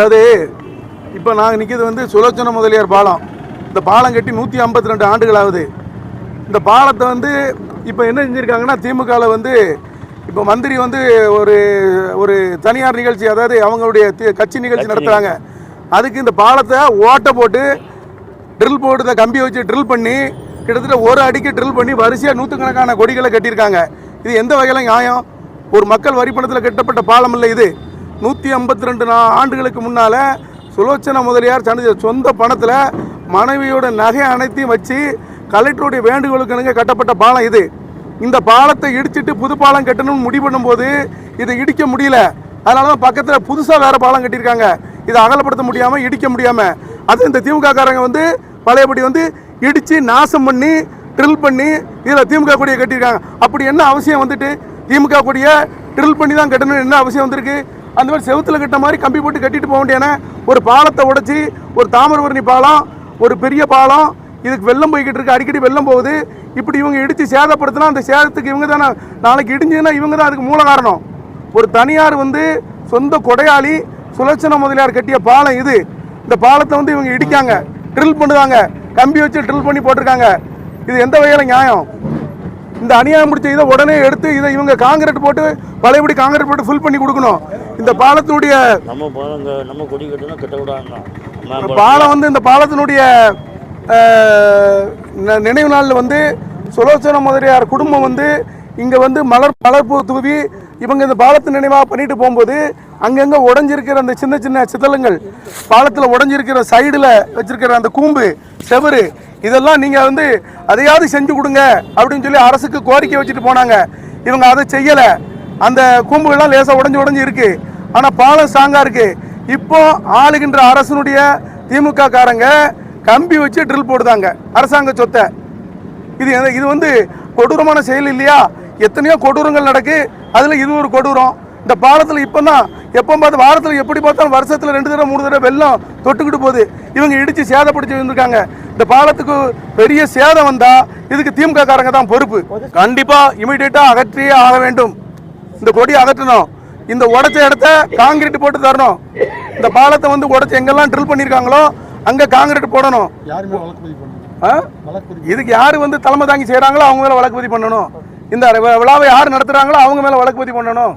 அதாவது இப்போ நாங்கள் நிற்கிறது வந்து சுலோச்சன முதலியார் பாலம். இந்த பாலம் கட்டி நூற்றி ஐம்பத்தி ரெண்டு ஆண்டுகள் ஆகுது இந்த பாலத்தை வந்து இப்போ என்ன செஞ்சுருக்காங்கன்னா திமுகவில் வந்து இப்போ மந்திரி வந்து ஒரு ஒரு தனியார் நிகழ்ச்சி அதாவது அவங்களுடைய கட்சி நிகழ்ச்சி நடத்துகிறாங்க அதுக்கு இந்த பாலத்தை ஓட்டை போட்டு ட்ரில் போட்டு இந்த கம்பியை வச்சு ட்ரில் பண்ணி கிட்டத்தட்ட ஒரு அடிக்கு ட்ரில் பண்ணி வரிசையாக நூற்றுக்கணக்கான கொடிகளை கட்டியிருக்காங்க. இது எந்த வகையில் நியாயம்? ஒரு மக்கள் வரி பணத்தில் கட்டப்பட்ட பாலம் இல்லை இது. நூற்றி ஐம்பத்தி ரெண்டு ஆண்டுகளுக்கு முன்னால் சுலோச்சன முதலியார் தனது சொந்த பணத்தில் மனைவியோட நகை அனைத்தையும் வச்சு கலெக்டருடைய வேண்டுகோளுக்கு இணங்க கட்டப்பட்ட பாலம் இது. இந்த பாலத்தை இடிச்சிட்டு புது பாலம் கட்டணும்னு முடிவு பண்ணும்போது இதை இடிக்க முடியல. அதனால தான் பக்கத்தில் புதுசாக வேறு பாலம் கட்டியிருக்காங்க. இதை அகலப்படுத்த முடியாமல் இடிக்க முடியாமல் அது இந்த திமுக காரங்க வந்து பழையபடி வந்து இடித்து நாசம் பண்ணி ட்ரில் பண்ணி இதில் திமுக கொடியை கட்டியிருக்காங்க. அப்படி என்ன அவசியம் வந்துட்டு? திமுக கொடியை ட்ரில் பண்ணி தான் கட்டணும்னு என்ன அவசியம் வந்திருக்கு? அந்த மாதிரி செவுத்துல கட்ட மாதிரி கம்பி போட்டு கட்டிட்டு போக வேண்டியன ஒரு பாலத்தை உடைச்சி ஒரு தாமிரபரணி பாலம் ஒரு பெரிய பாலம். இதுக்கு வெள்ளம் போய்கிட்டு இருக்கு. அடிக்கடி வெள்ளம் போகுது. இப்படி இவங்க இடித்து சேதப்படுத்தினா அந்த சேதத்துக்கு இவங்க தானே. நாளைக்கு இடிஞ்சுன்னா இவங்க தான் அதுக்கு மூல காரணம். ஒரு தனியார் வந்து சொந்த கொடையாளி சுலட்சண முதலியார் கட்டிய பாலம் இது. இந்த பாலத்தை வந்து இவங்க இடிக்காங்க. ட்ரில் பண்ணுவாங்க கம்பி வச்சு ட்ரில் பண்ணி போட்டிருக்காங்க. இது எந்த வகையில் நியாயம்? இந்த அநியாயம் முடிச்ச இதை உடனே எடுத்து இதை இவங்க காங்கிரீட் போட்டு பழையபடி காங்கிரீட் போட்டு ஃபில் பண்ணி கொடுக்கணும். இந்த பாலத்தினுடைய நம்ம பாருங்க நம்ம கொடி கட்டணும் கட்டக்கூடாதுன்னா பாலம் வந்து இந்த பாலத்தினுடைய நினைவு நாளில் வந்து சுலோச்சன முதலியார் குடும்பம் வந்து இங்கே வந்து மலர் மலர்பூ தூவி இவங்க இந்த பாலத்து நினைவாக பண்ணிட்டு போகும்போது அங்கங்கே உடஞ்சிருக்கிற அந்த சின்ன சின்ன சிதலங்கள் பாலத்தில் உடஞ்சிருக்கிற சைடில் வச்சிருக்கிற அந்த கூம்பு செவரு இதெல்லாம் நீங்கள் வந்து அதையாவது செஞ்சு கொடுங்க அப்படின்னு சொல்லி அரசுக்கு கோரிக்கை வச்சுட்டு போனாங்க. இவங்க அதை செய்யலை. அந்த கூம்புகள்லாம் லேசாக உடஞ்சி உடஞ்சி இருக்கு. ஆனால் பாலம் ஸ்ட்ராங்காக இருக்கு. இப்போ ஆளுகின்ற அரசனுடைய திமுக காரங்க கம்பி வச்சு ட்ரில் போடுதாங்க. அரசாங்க சொத்தை. இது இது வந்து கொடூரமான செயல் இல்லையா? எத்தனையோ கொடூரங்கள் நடக்கு. அதில் இது ஒரு கொடூரம். இந்த பாலத்தில் இப்போ தான் எப்போ பார்த்து வாரத்தில் எப்படி பார்த்தாலும் வருஷத்தில் ரெண்டு தடவை மூணு தடவை வெள்ளம் தொட்டுக்கிட்டு போகுது. இவங்க இடித்து சேதப்படுத்தி வந்திருக்காங்க. இந்த பாலத்துக்கு பெரிய சேதம் வந்தா இதுக்கு திமுக காரங்க தான் பொறுப்பு. கண்டிப்பாக இமீடியட்டாக அகற்றியே ஆக வேண்டும். இந்த கொடி அகற்றணும். இந்த உடைச்ச இடத்த காங்கிரீட் போட்டு தரணும். இந்த பாலத்தை வந்து உடைச்சு எங்கெல்லாம் ட்ரில் பண்ணியிருக்காங்களோ அங்கே காங்கிரீட் போடணும். இதுக்கு யார் வந்து தலைமை தாங்கி செய்கிறாங்களோ அவங்க மேலே வழக்கு பதிவு பண்ணணும். இந்த விழாவை யார் நடத்துகிறாங்களோ அவங்க மேலே வழக்கு பதிவு பண்ணணும்.